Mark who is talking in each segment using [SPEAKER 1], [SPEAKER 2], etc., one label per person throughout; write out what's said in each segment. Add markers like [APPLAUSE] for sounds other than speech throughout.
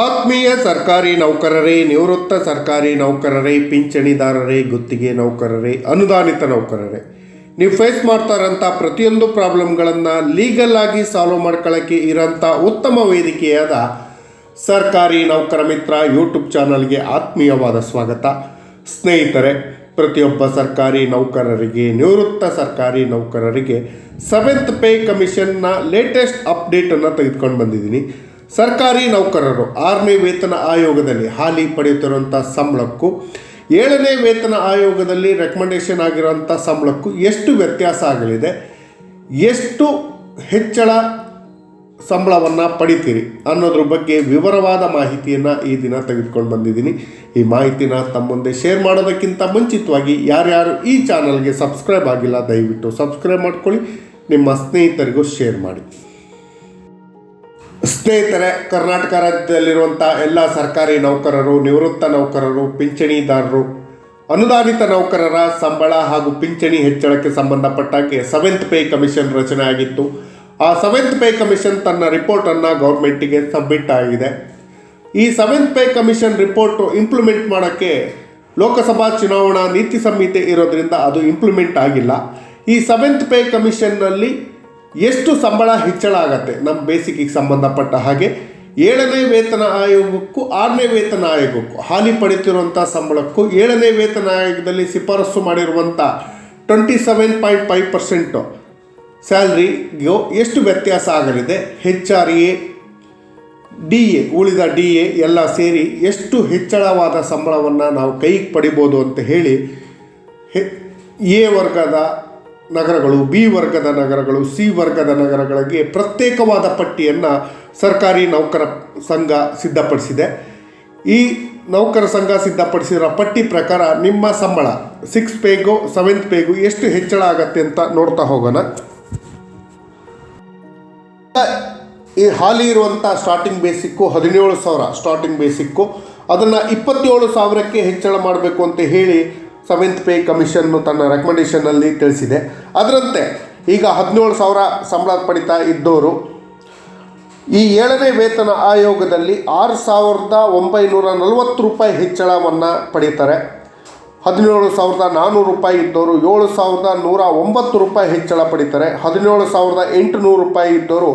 [SPEAKER 1] ಆತ್ಮೀಯ ಸರ್ಕಾರಿ ನೌಕರರೇ, ನಿವೃತ್ತ ಸರ್ಕಾರಿ ನೌಕರರೇ, ಪಿಂಚಣಿದಾರರೇ, ಗುತ್ತಿಗೆ ನೌಕರರೇ, ಅನುದಾನಿತ ನೌಕರರೇ. ನೀವು ಫೇಸ್ ಮಾಡ್ತಾ ಇರೋಂಥ ಪ್ರತಿಯೊಂದು ಪ್ರಾಬ್ಲಮ್ಗಳನ್ನು ಲೀಗಲ್ ಆಗಿ ಸಾಲ್ವ್ ಮಾಡ್ಕೊಳ್ಳೋಕ್ಕೆ ಇರೋಂಥ ಉತ್ತಮ ವೇದಿಕೆಯಾದ ಸರ್ಕಾರಿ ನೌಕರ ಮಿತ್ರ ಯೂಟ್ಯೂಬ್ ಚಾನಲ್ಗೆ ಆತ್ಮೀಯವಾದ ಸ್ವಾಗತ. ಸ್ನೇಹಿತರೆ, ಪ್ರತಿಯೊಬ್ಬ ಸರ್ಕಾರಿ ನೌಕರರಿಗೆ, ನಿವೃತ್ತ ಸರ್ಕಾರಿ ನೌಕರರಿಗೆ ಸೆವೆಂತ್ ಪೇ ಕಮಿಷನ್ನ ಲೇಟೆಸ್ಟ್ ಅಪ್ಡೇಟನ್ನು ತೆಗೆದುಕೊಂಡು ಬಂದಿದ್ದೀನಿ. ಸರ್ಕಾರಿ ನೌಕರರು ಆರನೇ ವೇತನ ಆಯೋಗದಲ್ಲಿ ಹಾಲಿ ಪಡೆಯುತ್ತಿರುವಂಥ ಸಂಬಳಕ್ಕೂ, ಏಳನೇ ವೇತನ ಆಯೋಗದಲ್ಲಿ ರೆಕಮೆಂಡೇಶನ್ ಆಗಿರುವಂಥ ಸಂಬಳಕ್ಕೂ ಎಷ್ಟು ವ್ಯತ್ಯಾಸ ಆಗಲಿದೆ? ಎಷ್ಟು ಹೆಚ್ಚಳ ಸಂಬಳವನ್ನು ಪಡಿತೀರಿ ಅನ್ನೋದ್ರ ಬಗ್ಗೆ ವಿವರವಾದ ಮಾಹಿತಿಯನ್ನು ಈ ದಿನ ತೆಗೆದುಕೊಂಡು ಬಂದಿದ್ದೀನಿ. ಈ ಮಾಹಿತಿನ ತಮ್ಮ ಮುಂದೆ ಶೇರ್ ಮಾಡೋದಕ್ಕಿಂತ ಮುಂಚಿತವಾಗಿ ಯಾರ್ಯಾರು ಈ ಚಾನಲ್ಗೆ ಸಬ್ಸ್ಕ್ರೈಬ್ ಆಗಿಲ್ಲ, ದಯವಿಟ್ಟು ಸಬ್ಸ್ಕ್ರೈಬ್ ಮಾಡ್ಕೊಳ್ಳಿ. ನಿಮ್ಮ ಸ್ನೇಹಿತರಿಗೂ ಶೇರ್ ಮಾಡಿ. ಸ್ನೇಹಿತರೆ, ಕರ್ನಾಟಕ ರಾಜ್ಯದಲ್ಲಿರುವಂಥ ಎಲ್ಲ ಸರ್ಕಾರಿ ನೌಕರರು, ನಿವೃತ್ತ ನೌಕರರು, ಪಿಂಚಣಿದಾರರು, ಅನುದಾನಿತ ನೌಕರರ ಸಂಬಳ ಹಾಗೂ ಪಿಂಚಣಿ ಹೆಚ್ಚಳಕ್ಕೆ ಸಂಬಂಧಪಟ್ಟಂತೆ ಸೆವೆಂತ್ ಪೇ ಕಮಿಷನ್ ರಚನೆ ಆಗಿತ್ತು. ಆ ಸೆವೆಂತ್ ಪೇ ಕಮಿಷನ್ ತನ್ನ ರಿಪೋರ್ಟನ್ನು ಗೌರ್ಮೆಂಟಿಗೆ ಸಬ್ಮಿಟ್ ಆಗಿದೆ. ಈ seventh pay commission report implement ಮಾಡೋಕ್ಕೆ ಲೋಕಸಭಾ ಚುನಾವಣಾ ನೀತಿ ಸಂಹಿತೆ ಇರೋದ್ರಿಂದ ಅದು ಇಂಪ್ಲಿಮೆಂಟ್ ಆಗಿಲ್ಲ. ಈ ಸೆವೆಂತ್ ಪೇ ಕಮಿಷನ್ನಲ್ಲಿ ಎಷ್ಟು ಸಂಬಳ ಹೆಚ್ಚಳ ಆಗತ್ತೆ? ನಮ್ಮ ಬೇಸಿಕ್ಗೆ ಸಂಬಂಧಪಟ್ಟ ಹಾಗೆ ಏಳನೇ ವೇತನ ಆಯೋಗಕ್ಕೂ ಆರನೇ ವೇತನ ಆಯೋಗಕ್ಕೂ, ಹಾಲಿ ಪಡೆಯುತ್ತಿರುವಂಥ ಸಂಬಳಕ್ಕೂ ಏಳನೇ ವೇತನ ಆಯೋಗದಲ್ಲಿ ಶಿಫಾರಸು ಮಾಡಿರುವಂಥ twenty seven point five percent ಸ್ಯಾಲ್ರಿಗೂ ಎಷ್ಟು ವ್ಯತ್ಯಾಸ ಆಗಲಿದೆ? H R A D A ಉಳಿದ ಡಿ ಎ ಎಲ್ಲ ಸೇರಿ ಎಷ್ಟು ಹೆಚ್ಚಳವಾದ ಸಂಬಳವನ್ನು ನಾವು ಕೈಗೆ ಪಡಿಬೋದು ಅಂತ ಹೇಳಿ ಎ ವರ್ಗದ ನಗರಗಳು, ಬಿ ವರ್ಗದ ನಗರಗಳು, ಸಿ ವರ್ಗದ ನಗರಗಳಿಗೆ ಪ್ರತ್ಯೇಕವಾದ ಪಟ್ಟಿಯನ್ನು ಸರ್ಕಾರಿ ನೌಕರ ಸಂಘ ಸಿದ್ಧಪಡಿಸಿದೆ. ಈ ನೌಕರ ಸಂಘ ಸಿದ್ಧಪಡಿಸಿರೋ ಪಟ್ಟಿ ಪ್ರಕಾರ ನಿಮ್ಮ ಸಂಬಳ ಸಿಕ್ಸ್ ಪೇಗು ಸೆವೆಂತ್ ಪೇಗು ಎಷ್ಟು ಹೆಚ್ಚಳ ಆಗತ್ತೆ ಅಂತ ನೋಡ್ತಾ ಹೋಗೋಣ. ಈ ಹಾಲಿ ಇರುವಂಥ ಸ್ಟಾರ್ಟಿಂಗ್ ಬೇಸಿಕ್ಕು ಹದಿನೇಳು ಸಾವಿರ ಸ್ಟಾರ್ಟಿಂಗ್ ಬೇಸಿಕ್ಕು ಅದನ್ನು ಇಪ್ಪತ್ತೇಳು ಸಾವಿರಕ್ಕೆ ಹೆಚ್ಚಳ ಮಾಡಬೇಕು ಅಂತ ಹೇಳಿ ಸೆವೆಂತ್ ಪೇ ಕಮಿಷನ್ನು ತನ್ನ ರೆಕಮೆಂಡೇಷನಲ್ಲಿ ತಿಳಿಸಿದೆ. ಅದರಂತೆ ಈಗ ಹದಿನೇಳು ಸಾವಿರ ಸಂಬಳ ಪಡಿತಾ ಇದ್ದವರು ಈ ಏಳನೇ ವೇತನ ಆಯೋಗದಲ್ಲಿ ಆರು ಸಾವಿರದ ಒಂಬೈನೂರ ನಲವತ್ತು ರೂಪಾಯಿ ಹೆಚ್ಚಳವನ್ನು ಪಡೀತಾರೆ. ಹದಿನೇಳು ಸಾವಿರದ ನಾನ್ನೂರು ರೂಪಾಯಿ ಇದ್ದವರು ಏಳು ಸಾವಿರದ ನೂರ ಒಂಬತ್ತು ರೂಪಾಯಿ ಹೆಚ್ಚಳ ಪಡೀತಾರೆ. ಹದಿನೇಳು ಸಾವಿರದ ಎಂಟುನೂರು ರೂಪಾಯಿ ಇದ್ದವರು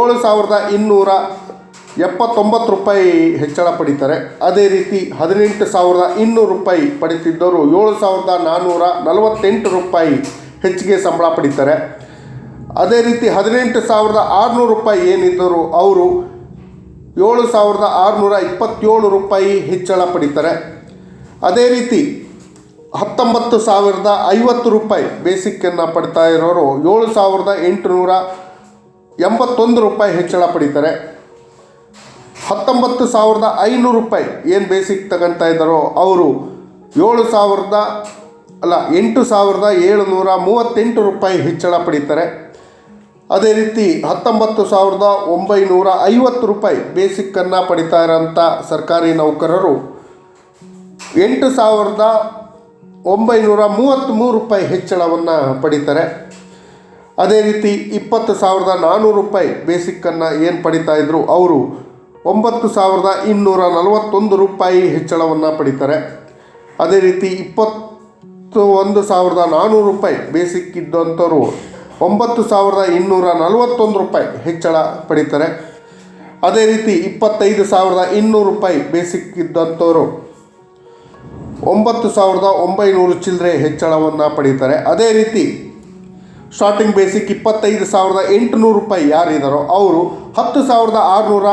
[SPEAKER 1] ಏಳು ಸಾವಿರದ ಇನ್ನೂರ ಎಪ್ಪತ್ತೊಂಬತ್ತು ರೂಪಾಯಿ ಹೆಚ್ಚಳ ಪಡಿತಾರೆ. ಅದೇ ರೀತಿ ಹದಿನೆಂಟು ಸಾವಿರದ ಇನ್ನೂರು ರೂಪಾಯಿ ಪಡಿತಿದ್ದವರು ಏಳು ಸಾವಿರದ ನಾನ್ನೂರ ನಲವತ್ತೆಂಟು ರೂಪಾಯಿ ಹೆಚ್ಚಿಗೆ ಸಂಬಳ ಪಡಿತಾರೆ. ಅದೇ ರೀತಿ ಹದಿನೆಂಟು ಸಾವಿರದ ಆರುನೂರು ರೂಪಾಯಿ ಏನಿದ್ದರು ಅವರು ಏಳು ಸಾವಿರದ ಆರುನೂರ ಇಪ್ಪತ್ತೇಳು ರೂಪಾಯಿ ಹೆಚ್ಚಳ ಪಡಿತಾರೆ. ಅದೇ ರೀತಿ ಹತ್ತೊಂಬತ್ತು ಸಾವಿರದ ಐವತ್ತು ರೂಪಾಯಿ ಬೇಸಿಕ್ಕನ್ನು ಪಡ್ತಾ ಇರೋರು ಏಳು ಸಾವಿರದ ಎಂಟುನೂರ ಎಂಬತ್ತೊಂದು ರೂಪಾಯಿ ಹೆಚ್ಚಳ ಪಡಿತಾರೆ. ಹತ್ತೊಂಬತ್ತು ಸಾವಿರದ ಐನೂರು ರೂಪಾಯಿ ಏನು ಬೇಸಿಕ್ ತಗೊಳ್ತಾ ಇದ್ದಾರೋ ಅವರು ಏಳು ಸಾವಿರದ, ಅಲ್ಲ, ಎಂಟು ಸಾವಿರದ ಏಳುನೂರ ಮೂವತ್ತೆಂಟು ರೂಪಾಯಿ ಹೆಚ್ಚಳ ಪಡೀತಾರೆ. ಅದೇ ರೀತಿ ಹತ್ತೊಂಬತ್ತು ಸಾವಿರದ ಒಂಬೈನೂರ ಐವತ್ತು ರೂಪಾಯಿ ಬೇಸಿಕ್ಕನ್ನು ಪಡಿತಾ ಇರೋಂಥ ಸರ್ಕಾರಿ ನೌಕರರು ಎಂಟು ಸಾವಿರದ ಒಂಬೈನೂರ ಮೂವತ್ತ್ಮೂರು ರೂಪಾಯಿ ಹೆಚ್ಚಳವನ್ನು ಪಡಿತಾರೆ. ಅದೇ ರೀತಿ ಇಪ್ಪತ್ತು ಸಾವಿರದ ನಾನ್ನೂರು ರೂಪಾಯಿ ಬೇಸಿಕ್ಕನ್ನು ಏನು ಪಡಿತಾ ಇದ್ದರು ಅವರು ಒಂಬತ್ತು ಸಾವಿರದ ಇನ್ನೂರ ನಲವತ್ತೊಂದು ರೂಪಾಯಿ ಹೆಚ್ಚಳವನ್ನು ಪಡಿತಾರೆ. ಅದೇ ರೀತಿ ಇಪ್ಪತ್ತು ಒಂದು ಸಾವಿರದ ನಾನ್ನೂರು ರೂಪಾಯಿ ಬೇಸಿಕ್ ಇದ್ದಂಥವ್ರು ಒಂಬತ್ತು ಸಾವಿರದ ಇನ್ನೂರ ನಲವತ್ತೊಂದು ರೂಪಾಯಿ ಹೆಚ್ಚಳ ಪಡಿತಾರೆ. ಅದೇ ರೀತಿ ಇಪ್ಪತ್ತೈದು ಸಾವಿರದ ಇನ್ನೂರು ರೂಪಾಯಿ ಬೇಸಿಕ್ ಇದ್ದಂಥವ್ರು ಒಂಬತ್ತು ಸಾವಿರದ ಒಂಬೈನೂರು ಚಿಲ್ಲರೆ ಹೆಚ್ಚಳವನ್ನು ಪಡೀತಾರೆ. ಅದೇ ರೀತಿ ಸ್ಟಾರ್ಟಿಂಗ್ ಬೇಸಿಕ್ ಇಪ್ಪತ್ತೈದು ಸಾವಿರದ ಎಂಟುನೂರು ರೂಪಾಯಿ ಯಾರಿದ್ದಾರೋ ಅವರು ಹತ್ತು ಸಾವಿರದ ಆರುನೂರ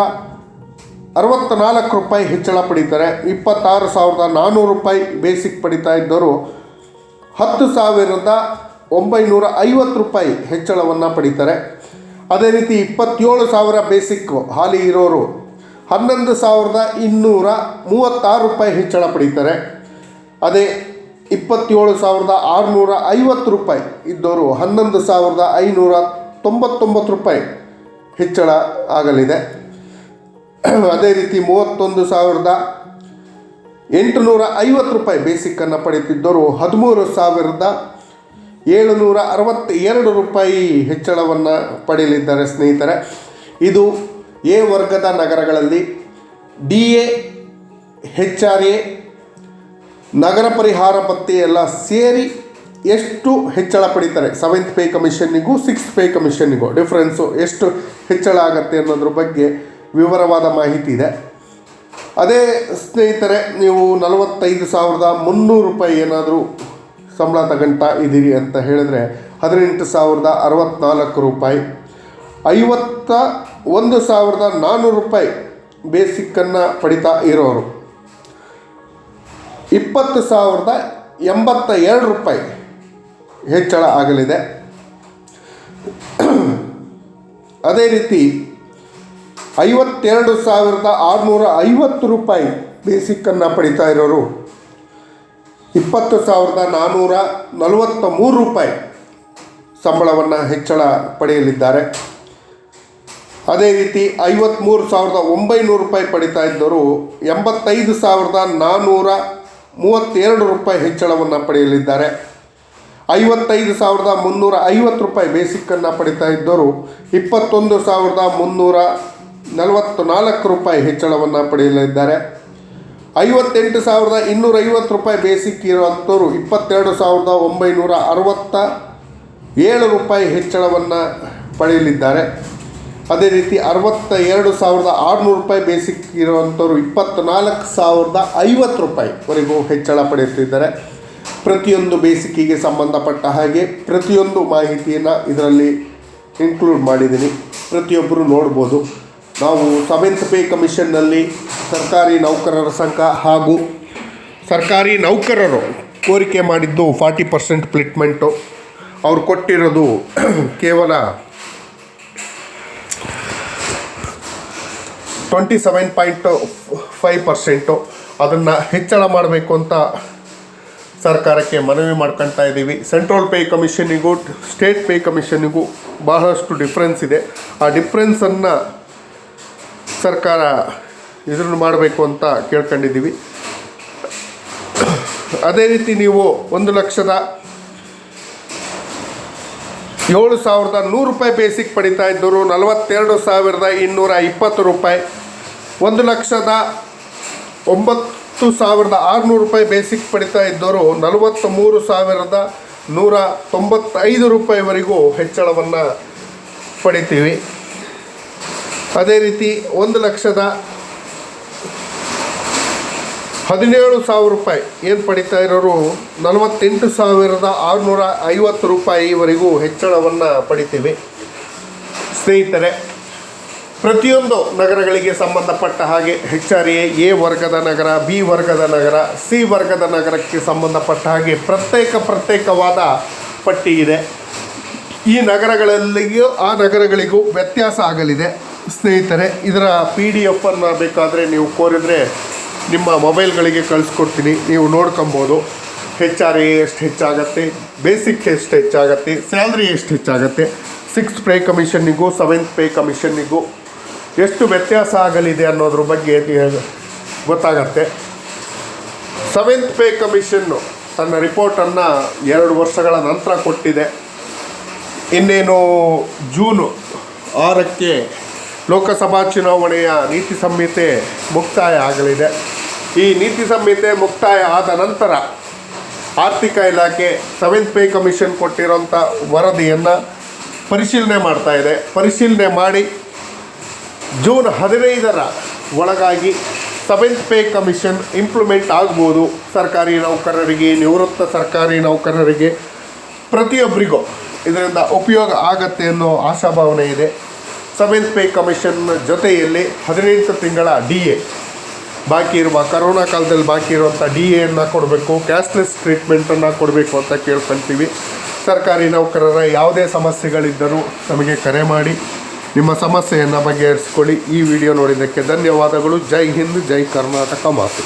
[SPEAKER 1] ಅರವತ್ತ ನಾಲ್ಕು ರೂಪಾಯಿ ಹೆಚ್ಚಳ ಪಡೀತಾರೆ. ಇಪ್ಪತ್ತಾರು ಸಾವಿರದ ನಾನ್ನೂರು ರೂಪಾಯಿ ಬೇಸಿಕ್ ಪಡಿತಾ ಇದ್ದವರು ಹತ್ತು ಸಾವಿರದ ಒಂಬೈನೂರ ಐವತ್ತು ರೂಪಾಯಿ ಹೆಚ್ಚಳವನ್ನು ಪಡೀತಾರೆ. ಅದೇ ರೀತಿ ಇಪ್ಪತ್ತೇಳು ಸಾವಿರ ಬೇಸಿಕ್ ಹಾಲಿ ಇರೋರು ಹನ್ನೊಂದು ಸಾವಿರದ ಇನ್ನೂರ ಮೂವತ್ತಾರು ರೂಪಾಯಿ ಹೆಚ್ಚಳ ಪಡೀತಾರೆ. ಅದೇ ಇಪ್ಪತ್ತೇಳು ಸಾವಿರದ ಆರುನೂರ ಐವತ್ತು ರೂಪಾಯಿ ಇದ್ದವರು ಹನ್ನೊಂದು ಸಾವಿರದ ಐನೂರ ತೊಂಬತ್ತೊಂಬತ್ತು ರೂಪಾಯಿ ಹೆಚ್ಚಳ ಆಗಲಿದೆ. [CLEARS THROAT] ಅದೇ ರೀತಿ ಮೂವತ್ತೊಂದು ಸಾವಿರದ ಎಂಟುನೂರ ಐವತ್ತು ರೂಪಾಯಿ ಬೇಸಿಕ್ಕನ್ನು ಪಡೆಯುತ್ತಿದ್ದರು. ಹದಿಮೂರು ಸಾವಿರದ ಏಳುನೂರ ಅರವತ್ತ ಎರಡು ರೂಪಾಯಿ ಹೆಚ್ಚಳವನ್ನು ಪಡೆಯಲಿದ್ದಾರೆ ಸ್ನೇಹಿತರೆ. ಇದು ಎ ವರ್ಗದ ನಗರಗಳಲ್ಲಿ D A H R A ನಗರ ಪರಿಹಾರ ಪತ್ತೆ ಎಲ್ಲ ಸೇರಿ ಎಷ್ಟು ಹೆಚ್ಚಳ ಪಡೀತಾರೆ? ಸೆವೆಂತ್ ಪೇ ಕಮಿಷನ್ನಿಗೂ ಸಿಕ್ಸ್ತ್ ಪೇ ಕಮಿಷನ್ನಿಗೂ ಡಿಫ್ರೆನ್ಸು ಎಷ್ಟು ಹೆಚ್ಚಳ ಆಗತ್ತೆ ಅನ್ನೋದ್ರ ಬಗ್ಗೆ ವಿವರವಾದ ಮಾಹಿತಿ ಇದೆ. ಅದೇ ಸ್ನೇಹಿತರೆ, ನೀವು ನಲವತ್ತೈದು ಸಾವಿರದ ಮುನ್ನೂರು ರೂಪಾಯಿ ಏನಾದರೂ ಸಂಬಳ ತಗೊಂತ ಇದ್ದೀರಿ ಅಂತ ಹೇಳಿದ್ರೆ ಹದಿನೆಂಟು ಸಾವಿರದ ಅರವತ್ತ್ನಾಲ್ಕು ರೂಪಾಯಿ, ಐವತ್ತ ಒಂದು ಸಾವಿರದ ನಾನ್ನೂರು ರೂಪಾಯಿ ಬೇಸಿಕ್ಕನ್ನು ಪಡಿತಾ ಇರೋರು, ಇಪ್ಪತ್ತು ಸಾವಿರದ ಎಂಬತ್ತ ಎರಡು ರೂಪಾಯಿ ಹೆಚ್ಚಳ ಆಗಲಿದೆ. ಅದೇ ರೀತಿ ಐವತ್ತೆರಡು ಸಾವಿರದ ಆರುನೂರ ಐವತ್ತು ರೂಪಾಯಿ ಬೇಸಿಕ್ಕನ್ನು ಪಡಿತಾ ಇರೋರು. ಇಪ್ಪತ್ತು ಸಾವಿರದ ನಾನ್ನೂರ ನಲವತ್ತ ಮೂರು ರೂಪಾಯಿ ಸಂಬಳವನ್ನು ಹೆಚ್ಚಳ ಪಡೆಯಲಿದ್ದಾರೆ. ಅದೇ ರೀತಿ ಐವತ್ತ್ಮೂರು ಸಾವಿರದ ಒಂಬೈನೂರು ರೂಪಾಯಿ ಪಡಿತಾ ಇದ್ದವರು ಎಂಬತ್ತೈದು ಸಾವಿರದ ನಾನ್ನೂರ ಮೂವತ್ತೆರಡು ರೂಪಾಯಿ ಹೆಚ್ಚಳವನ್ನು ಪಡೆಯಲಿದ್ದಾರೆ. ಐವತ್ತೈದು ಸಾವಿರದ ಮುನ್ನೂರ ಐವತ್ತು ರೂಪಾಯಿ ಬೇಸಿಕ್ಕನ್ನು ಪಡಿತಾ ಇದ್ದವರು ಇಪ್ಪತ್ತೊಂದು ಸಾವಿರದ ಮುನ್ನೂರ ನಲವತ್ತು ನಾಲ್ಕು ರೂಪಾಯಿ ಹೆಚ್ಚಳವನ್ನು ಪಡೆಯಲಿದ್ದಾರೆ. ಐವತ್ತೆಂಟು ಸಾವಿರದ ಇನ್ನೂರ ಐವತ್ತು ರೂಪಾಯಿ ಬೇಸಿಕ್ ಇರುವಂಥವ್ರು ಇಪ್ಪತ್ತೆರಡು ಸಾವಿರದ ಒಂಬೈನೂರ ಅರವತ್ತ ಏಳು ರೂಪಾಯಿ ಹೆಚ್ಚಳವನ್ನು ಪಡೆಯಲಿದ್ದಾರೆ. ಅದೇ ರೀತಿ ಅರವತ್ತ ಎರಡು ಸಾವಿರದ ಆರುನೂರು ರೂಪಾಯಿ ಬೇಸಿಕ್ ಇರುವಂಥವ್ರು ಇಪ್ಪತ್ತ್ನಾಲ್ಕು ಸಾವಿರದ ಐವತ್ತು ರೂಪಾಯಿವರೆಗೂ ಹೆಚ್ಚಳ ಪಡೆಯುತ್ತಿದ್ದಾರೆ. ಪ್ರತಿಯೊಂದು ಬೇಸಿಕ್ಕಿಗೆ ಸಂಬಂಧಪಟ್ಟ ಹಾಗೆ ಪ್ರತಿಯೊಂದು ಮಾಹಿತಿಯನ್ನು ಇದರಲ್ಲಿ ಇನ್ಕ್ಲೂಡ್ ಮಾಡಿದ್ದೀನಿ. ಪ್ರತಿಯೊಬ್ಬರು ನೋಡ್ಬೋದು. ನಾವು ಸೆವೆಂತ್ ಪೇ ಕಮಿಷನ್ನಲ್ಲಿ ಸರ್ಕಾರಿ ನೌಕರರ ಸಂಘ ಹಾಗೂ ಸರ್ಕಾರಿ ನೌಕರರು ಕೋರಿಕೆ ಮಾಡಿದ್ದು ಫಾರ್ಟಿ ಪರ್ಸೆಂಟ್ ಪ್ಲಿಟ್ಮೆಂಟು. ಅವ್ರು ಕೊಟ್ಟಿರೋದು ಕೇವಲ twenty seven point five percent. ಅದನ್ನು ಹೆಚ್ಚಳ ಮಾಡಬೇಕು ಅಂತ ಸರ್ಕಾರಕ್ಕೆ ಮನವಿ ಮಾಡ್ಕೊತಾ ಇದ್ದೀವಿ. ಸೆಂಟ್ರಲ್ ಪೇ ಕಮಿಷನಿಗೂ ಸ್ಟೇಟ್ ಪೇ ಕಮಿಷನಿಗೂ ಬಹಳಷ್ಟು ಡಿಫ್ರೆನ್ಸ್ ಇದೆ. ಆ ಡಿಫ್ರೆನ್ಸನ್ನು ಸರ್ಕಾರ ಇದನ್ನು ಮಾಡಬೇಕು ಅಂತ ಕೇಳ್ಕೊಂಡಿದ್ದೀವಿ. ಅದೇ ರೀತಿ ನೀವು ಒಂದು ಲಕ್ಷದ ಏಳು ಸಾವಿರದ ನೂರು ರೂಪಾಯಿ ಬೇಸಿಕ್ ಪಡಿತಾ ಇದ್ದರು ನಲವತ್ತೆರಡು ಸಾವಿರದ ಇನ್ನೂರ ಇಪ್ಪತ್ತು ರೂಪಾಯಿ. ಒಂದು ಲಕ್ಷದ ಒಂಬತ್ತು ಸಾವಿರದ ಆರುನೂರು ರೂಪಾಯಿ ಬೇಸಿಕ್ ಪಡಿತಾ ಇದ್ದರು ನಲವತ್ತ ಮೂರು ಸಾವಿರದ ನೂರ ತೊಂಬತ್ತೈದು ರೂಪಾಯಿವರೆಗೂ ಹೆಚ್ಚಳವನ್ನು ಪಡಿತೀವಿ. ಅದೇ ರೀತಿ ಒಂದು ಲಕ್ಷದ ಹದಿನೇಳು ಸಾವಿರ ರೂಪಾಯಿ. ಏನು ಪಡಿತಾ ಇರೋರು? ನಲವತ್ತೆಂಟು ಸಾವಿರದ ಆರುನೂರ ಐವತ್ತು ರೂಪಾಯಿವರೆಗೂ ಹೆಚ್ಚಳವನ್ನು ಪಡಿತೀವಿ. ಸ್ನೇಹಿತರೆ, ಪ್ರತಿಯೊಂದು ನಗರಗಳಿಗೆ ಸಂಬಂಧಪಟ್ಟ ಹಾಗೆ ಹೆಚ್ಚಾರಿ ಎ ವರ್ಗದ ನಗರ, ಬಿ ವರ್ಗದ ನಗರ, ಸಿ ವರ್ಗದ ನಗರಕ್ಕೆ ಸಂಬಂಧಪಟ್ಟ ಹಾಗೆ ಪ್ರತ್ಯೇಕ ಪ್ರತ್ಯೇಕವಾದ ಪಟ್ಟಿ ಇದೆ. ಈ ನಗರಗಳಲ್ಲಿಯೂ, ಆ ನಗರಗಳಿಗೂ ವ್ಯತ್ಯಾಸ ಆಗಲಿದೆ. ಸ್ನೇಹಿತರೆ, ಇದರ ಪಿ ಡಿ ಎಫನ್ನು ಬೇಕಾದರೆ ನೀವು ಕೋರಿದರೆ ನಿಮ್ಮ ಮೊಬೈಲ್ಗಳಿಗೆ ಕಳಿಸ್ಕೊಡ್ತೀನಿ. ನೀವು ನೋಡ್ಕೊಬೋದು. ಎ ಎಷ್ಟು ಹೆಚ್ಚಾಗತ್ತೆ, ಬೇಸಿಕ್ ಎಷ್ಟು ಹೆಚ್ಚಾಗತ್ತೆ, ಸ್ಯಾಲ್ರಿ ಎಷ್ಟು ಹೆಚ್ಚಾಗತ್ತೆ ಸಿಕ್ಸ್ ಪೇ ಕಮಿಷನ್ನಿಗೂ ಸೆವೆಂತ್ ಪೇ ಕಮಿಷನ್ನಿಗೂ ಎಷ್ಟು ವ್ಯತ್ಯಾಸ ಆಗಲಿದೆ ಅನ್ನೋದ್ರ ಬಗ್ಗೆ ಗೊತ್ತಾಗತ್ತೆ. ಸೆವೆಂತ್ ಪೇ ಕಮಿಷನ್ನು ತನ್ನ ರಿಪೋರ್ಟನ್ನು ಎರಡು ವರ್ಷಗಳ ನಂತರ ಕೊಟ್ಟಿದೆ. ಇನ್ನೇನು ಜೂನು ಆರಕ್ಕೆ ಲೋಕಸಭಾ ಚುನಾವಣೆಯ ನೀತಿ ಸಂಹಿತೆ ಮುಕ್ತಾಯ ಆಗಲಿದೆ. ಈ ನೀತಿ ಸಂಹಿತೆ ಮುಕ್ತಾಯ ಆದ ನಂತರ ಆರ್ಥಿಕ ಇಲಾಖೆ ಸೆವೆಂತ್ ಪೇ ಕಮಿಷನ್ ಕೊಟ್ಟಿರೋಂಥ ವರದಿಯನ್ನು ಪರಿಶೀಲನೆ ಮಾಡ್ತಾ ಇದೆ. ಪರಿಶೀಲನೆ ಮಾಡಿ ಜೂನ್ ಹದಿನೈದರ ಒಳಗಾಗಿ ಸೆವೆಂತ್ ಪೇ ಕಮಿಷನ್ ಇಂಪ್ಲಿಮೆಂಟ್ ಆಗ್ಬೋದು. ಸರ್ಕಾರಿ ನೌಕರರಿಗೆ, ನಿವೃತ್ತ ಸರ್ಕಾರಿ ನೌಕರರಿಗೆ ಪ್ರತಿಯೊಬ್ಬರಿಗೂ ಇದರಿಂದ ಉಪಯೋಗ ಆಗತ್ತೆ ಅನ್ನೋ ಆಶಾಭಾವನೆ ಇದೆ. ಸೆವೆಂತ್ ಪೇ ಕಮಿಷನ್ ಜೊತೆಯಲ್ಲಿ ಹದಿನೆಂಟು ತಿಂಗಳ ಡಿ ಎ. ಬಾಕಿ ಇರುವ ಕರೋನಾ ಕಾಲದಲ್ಲಿ ಬಾಕಿ ಇರುವಂಥ ಡಿ ಎನ್ನು ಕೊಡಬೇಕು, ಕ್ಯಾಶ್ಲೆಸ್ ಟ್ರೀಟ್ಮೆಂಟನ್ನು ಕೊಡಬೇಕು ಅಂತ ಕೇಳ್ಕೊಳ್ತೀವಿ ಸರ್ಕಾರಿ ನೌಕರರ ಯಾವುದೇ ಸಮಸ್ಯೆಗಳಿದ್ದರೂ ನಮಗೆ ಕರೆ ಮಾಡಿ, ನಿಮ್ಮ ಸಮಸ್ಯೆಯನ್ನು ಬಗೆಹರಿಸಿಕೊಳ್ಳಿ. ಈ ವಿಡಿಯೋ ನೋಡಿದ್ದಕ್ಕೆ ಧನ್ಯವಾದಗಳು. ಜೈ ಹಿಂದ್, ಜೈ ಕರ್ನಾಟಕ ಮಾತು.